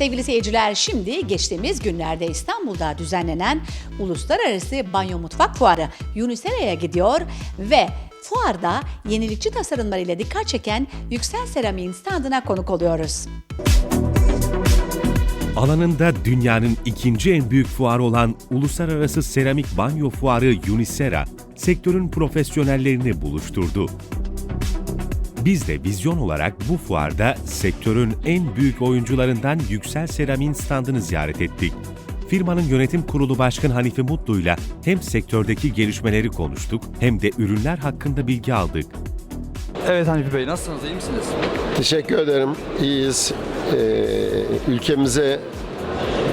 Sevgili seyirciler şimdi geçtiğimiz günlerde İstanbul'da düzenlenen Uluslararası Banyo Mutfak Fuarı Unisera'ya gidiyor ve fuarda yenilikçi tasarımlarıyla dikkat çeken Yüksel Seramik'in standına konuk oluyoruz. Alanında dünyanın ikinci en büyük fuarı olan Uluslararası Seramik Banyo Fuarı Unisera, sektörün profesyonellerini buluşturdu. Biz de vizyon olarak bu fuarda sektörün en büyük oyuncularından Yüksel Seramik'in standını ziyaret ettik. Firmanın yönetim kurulu başkanı Hanife Mutlu'yla hem sektördeki gelişmeleri konuştuk hem de ürünler hakkında bilgi aldık. Evet Hanifi Bey nasılsınız iyi misiniz? Teşekkür ederim. İyiyiz. Ee, ülkemize,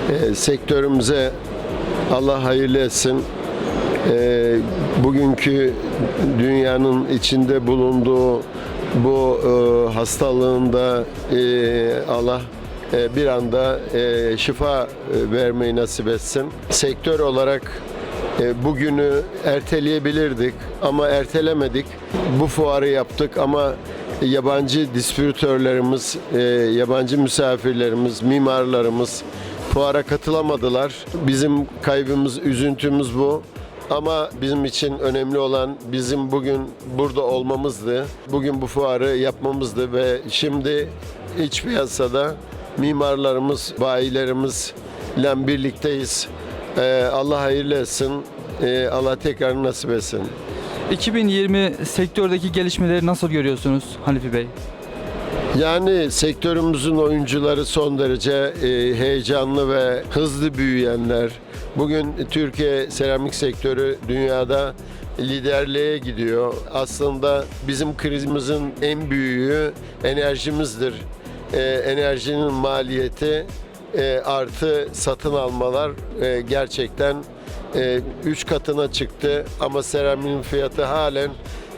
e, sektörümüze Allah hayırlı etsin. Ee, bugünkü dünyanın içinde bulunduğu bu e, hastalığında e, Allah e, bir anda e, şifa e, vermeyi nasip etsin. Sektör olarak e, bugünü erteleyebilirdik ama ertelemedik. Bu fuarı yaptık ama yabancı distribütörlerimiz, e, yabancı misafirlerimiz, mimarlarımız fuara katılamadılar. Bizim kaybımız, üzüntümüz bu. Ama bizim için önemli olan bizim bugün burada olmamızdı. Bugün bu fuarı yapmamızdı ve şimdi iç piyasada mimarlarımız, bayilerimizle birlikteyiz. Ee, Allah hayırlı etsin. Ee, Allah tekrar nasip etsin. 2020 sektördeki gelişmeleri nasıl görüyorsunuz Hanifi Bey? Yani sektörümüzün oyuncuları son derece e, heyecanlı ve hızlı büyüyenler. Bugün Türkiye seramik sektörü dünyada liderliğe gidiyor. Aslında bizim krizimizin en büyüğü enerjimizdir. E, enerjinin maliyeti e, artı satın almalar e, gerçekten 3 katına çıktı ama seramiğin fiyatı halen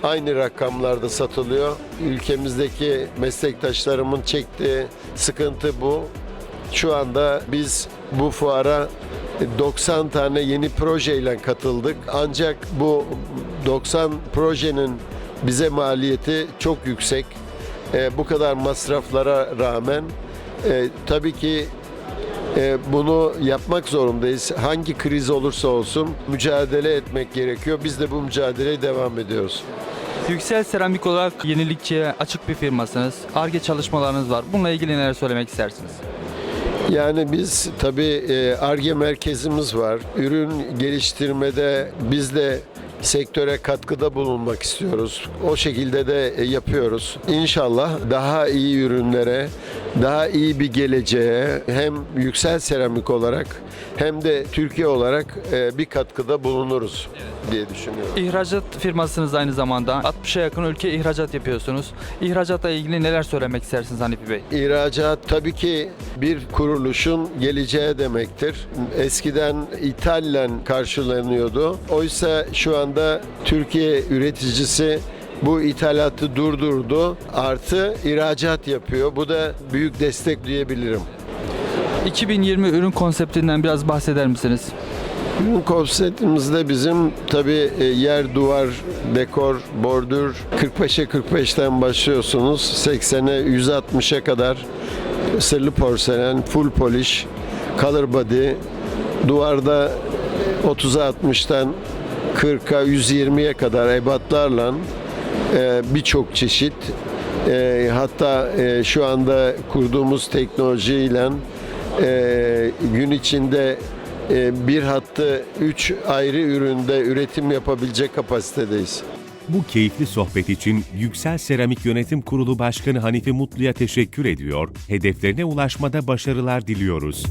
aynı rakamlarda satılıyor. Ülkemizdeki meslektaşlarımın çektiği sıkıntı bu. Şu anda biz bu fuara 90 tane yeni projeyle katıldık. Ancak bu 90 projenin bize maliyeti çok yüksek. E, bu kadar masraflara rağmen e, tabii ki e, bunu yapmak zorundayız. Hangi kriz olursa olsun mücadele etmek gerekiyor. Biz de bu mücadeleye devam ediyoruz. Yüksel Seramik olarak yenilikçiye açık bir firmasınız. ARGE çalışmalarınız var. Bununla ilgili neler söylemek istersiniz? Yani biz tabii ARGE merkezimiz var. Ürün geliştirmede biz de sektöre katkıda bulunmak istiyoruz. O şekilde de e, yapıyoruz. İnşallah daha iyi ürünlere, daha iyi bir geleceğe hem yüksel seramik olarak hem de Türkiye olarak e, bir katkıda bulunuruz diye düşünüyorum. İhracat firmasınız aynı zamanda. 60'a yakın ülke ihracat yapıyorsunuz. İhracatla ilgili neler söylemek istersiniz Hanifi Bey? İhracat tabii ki bir kuruluşun geleceği demektir. Eskiden İtalyan karşılanıyordu. Oysa şu anda Türkiye üreticisi bu ithalatı durdurdu. Artı ihracat yapıyor. Bu da büyük destek diyebilirim. 2020 ürün konseptinden biraz bahseder misiniz? Ürün konseptimizde bizim tabii e, yer, duvar, dekor, bordür 45'e 45'ten başlıyorsunuz. 80'e 160'a kadar sırlı porselen, full polish, color body, duvarda 30'a 60'tan 40'a 120'ye kadar ebatlarla e, birçok çeşit e, hatta e, şu anda kurduğumuz teknolojiyle e, gün içinde e, bir hattı 3 ayrı üründe üretim yapabilecek kapasitedeyiz. Bu keyifli sohbet için Yüksel Seramik Yönetim Kurulu Başkanı Hanife Mutlu'ya teşekkür ediyor, hedeflerine ulaşmada başarılar diliyoruz.